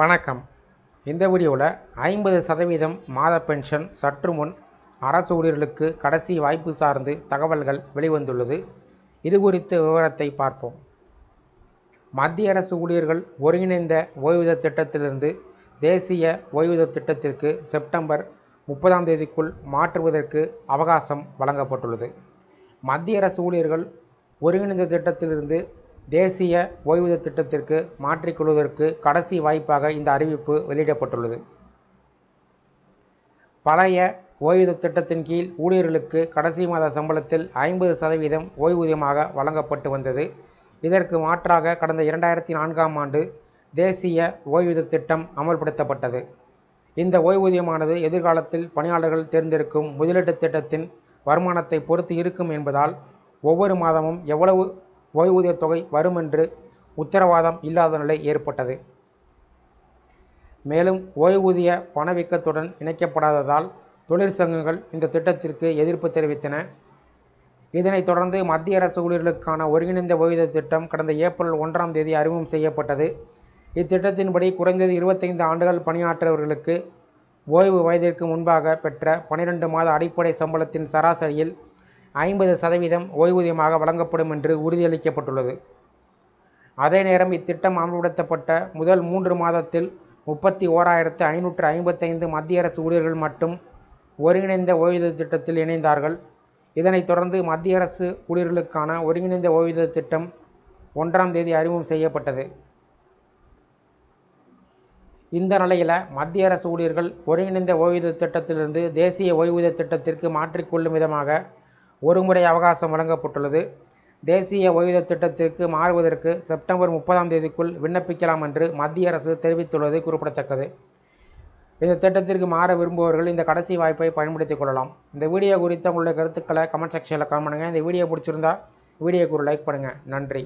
வணக்கம். இந்த வீடியோவில் ஐம்பது சதவீதம் மாத பென்ஷன் சற்று முன் அரசு ஊழியர்களுக்கு கடைசி வாய்ப்பு சார்ந்து தகவல்கள் வெளிவந்துள்ளது. இது குறித்த விவரத்தை பார்ப்போம். மத்திய அரசு ஊழியர்கள் ஒருங்கிணைந்த ஓய்வூதிய திட்டத்திலிருந்து தேசிய ஓய்வூதிய திட்டத்திற்கு செப்டம்பர் முப்பதாம் தேதிக்குள் மாற்றுவதற்கு அவகாசம் வழங்கப்பட்டுள்ளது. மத்திய அரசு ஊழியர்கள் ஒருங்கிணைந்த திட்டத்திலிருந்து தேசிய ஓய்வூதிய திட்டத்திற்கு மாற்றிக்கொள்வதற்கு கடைசி வாய்ப்பாக இந்த அறிவிப்பு வெளியிடப்பட்டுள்ளது. பழைய ஓய்வூதிய திட்டத்தின் கீழ் ஊழியர்களுக்கு கடைசி மாத சம்பளத்தில் ஐம்பது சதவீதம் ஓய்வூதியமாக வழங்கப்பட்டு வந்தது. இதற்கு மாற்றாக கடந்த இரண்டாயிரத்தி நான்காம் ஆண்டு தேசிய ஓய்வூதிய திட்டம் அமல்படுத்தப்பட்டது. இந்த ஓய்வூதியமானது எதிர்காலத்தில் பணியாளர்கள் தேர்ந்தெடுக்கும் முதலீட்டு திட்டத்தின் வருமானத்தை பொறுத்து இருக்கும் என்பதால் ஒவ்வொரு மாதமும் எவ்வளவு ஓய்வூதியத் தொகை வரும் என்று உத்தரவாதம் இல்லாத நிலை ஏற்பட்டது. மேலும் ஓய்வூதிய பணவீக்கத்துடன் இணைக்கப்படாததால் தொழிற்சங்கங்கள் இந்த திட்டத்திற்கு எதிர்ப்பு தெரிவித்தன. இதனைத் தொடர்ந்து மத்திய அரசு ஊழியர்களுக்கான ஒருங்கிணைந்த ஓய்வூதிய திட்டம் கடந்த ஏப்ரல் ஒன்றாம் தேதி அறிமுகம் செய்யப்பட்டது. இத்திட்டத்தின்படி குறைந்தது இருபத்தைந்து ஆண்டுகள் பணியாற்றியவர்களுக்கு ஓய்வு வயதிற்கு முன்பாக பெற்ற பனிரெண்டு மாத அடிப்படை சம்பளத்தின் சராசரியில் ஐம்பது சதவீதம் ஓய்வூதியமாக வழங்கப்படும் என்று உறுதியளிக்கப்பட்டுள்ளது. அதே நேரம் இத்திட்டம் அமல்படுத்தப்பட்ட முதல் மூன்று மாதத்தில் முப்பத்தி ஓராயிரத்து ஐநூற்று ஐம்பத்தைந்து மத்திய அரசு ஊழியர்கள் மட்டும் ஒருங்கிணைந்த ஓய்வூதிய திட்டத்தில் இணைந்தார்கள். இதனைத் தொடர்ந்து மத்திய அரசு ஊழியர்களுக்கான ஒருங்கிணைந்த ஓய்வூதிய திட்டம் ஒன்றாம் தேதி அறிமுகம் செய்யப்பட்டது. இந்த நிலையில் மத்திய அரசு ஊழியர்கள் ஒருங்கிணைந்த ஓய்வூதிய திட்டத்திலிருந்து தேசிய ஓய்வூதிய திட்டத்திற்கு மாற்றிக்கொள்ளும் விதமாக ஒருமுறை அவகாசம் வழங்கப்பட்டுள்ளது. தேசிய ஓய்வூதிய திட்டத்திற்கு மாறுவதற்கு செப்டம்பர் முப்பதாம் தேதிக்குள் விண்ணப்பிக்கலாம் என்று மத்திய அரசு தெரிவித்துள்ளது குறிப்பிடத்தக்கது. இந்த திட்டத்திற்கு மாற விரும்புபவர்கள் இந்த கடைசி வாய்ப்பை பயன்படுத்திக் கொள்ளலாம். இந்த வீடியோ குறித்த உங்களுடைய கருத்துக்களை கமெண்ட் செக்ஷனில் கமெண்ட் பண்ணுங்கள் இந்த வீடியோ பிடிச்சிருந்தா வீடியோக்கு ஒரு லைக் பண்ணுங்கள் நன்றி.